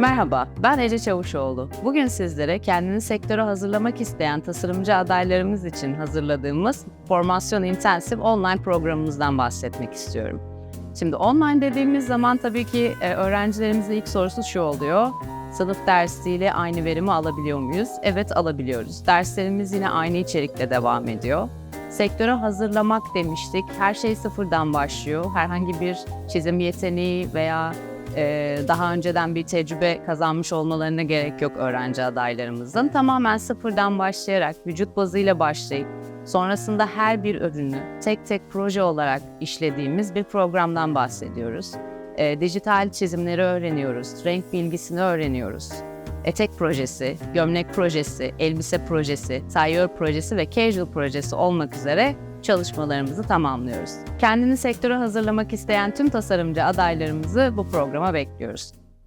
Merhaba, ben Ece Çavuşoğlu. Bugün sizlere kendini sektöre hazırlamak isteyen tasarımcı adaylarımız için hazırladığımız Formasyon İntensif online programımızdan bahsetmek istiyorum. Şimdi online dediğimiz zaman tabii ki e, öğrencilerimizin ilk sorusu şu oluyor. Sınıf dersiyle aynı verimi alabiliyor muyuz? Evet alabiliyoruz. Derslerimiz yine aynı içerikle devam ediyor. Sektöre hazırlamak demiştik. Her şey sıfırdan başlıyor. Herhangi bir çizim yeteneği veya e, daha önceden bir tecrübe kazanmış olmalarına gerek yok öğrenci adaylarımızın. Tamamen sıfırdan başlayarak, vücut bazıyla başlayıp sonrasında her bir ürünü tek tek proje olarak işlediğimiz bir programdan bahsediyoruz. E, dijital çizimleri öğreniyoruz, renk bilgisini öğreniyoruz. Etek projesi, gömlek projesi, elbise projesi, tailleur projesi ve casual projesi olmak üzere çalışmalarımızı tamamlıyoruz. Kendini sektöre hazırlamak isteyen tüm tasarımcı adaylarımızı bu programa bekliyoruz.